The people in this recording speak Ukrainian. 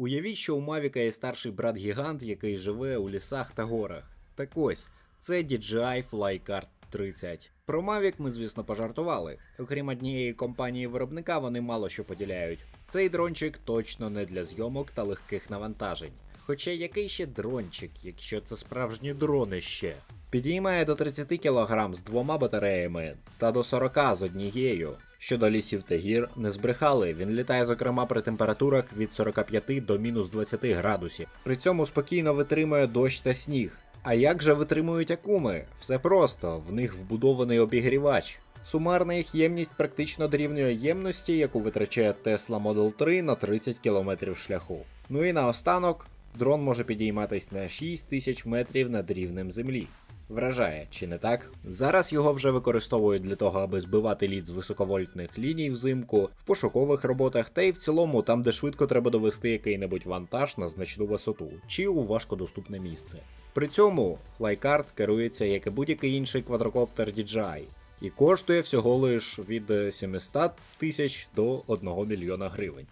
Уявіть, що у Мавіка є старший брат гігант, який живе у лісах та горах. Так ось, це DJI Flycard 30. Про Mavic ми, звісно, пожартували. Окрім однієї компанії виробника, вони мало що поділяють. Цей дрончик точно не для зйомок та легких навантажень. Хоча який ще дрончик, якщо це справжні дрони ще. Підіймає до 30 кг з двома батареями та до 40 з однією. Щодо лісів та гір, не збрехали. Він літає, зокрема, при температурах від 45 до мінус 20 градусів. При цьому спокійно витримує дощ та сніг. А як же витримують акуми? Все просто, в них вбудований обігрівач. Сумарна їх ємність практично дорівнює ємності, яку витрачає Tesla Model 3 на 30 км шляху. Ну і наостанок, дрон може підійматись на 6 тисяч метрів над рівнем землі. Вражає, чи не так? Зараз його вже використовують для того, аби збивати лід з високовольтних ліній взимку, в пошукових роботах та й в цілому там, де швидко треба довести який-небудь вантаж на значну висоту чи у важкодоступне місце. При цьому Flycard керується як і будь-який інший квадрокоптер DJI і коштує всього лиш від 700 тисяч до 1 мільйона гривень.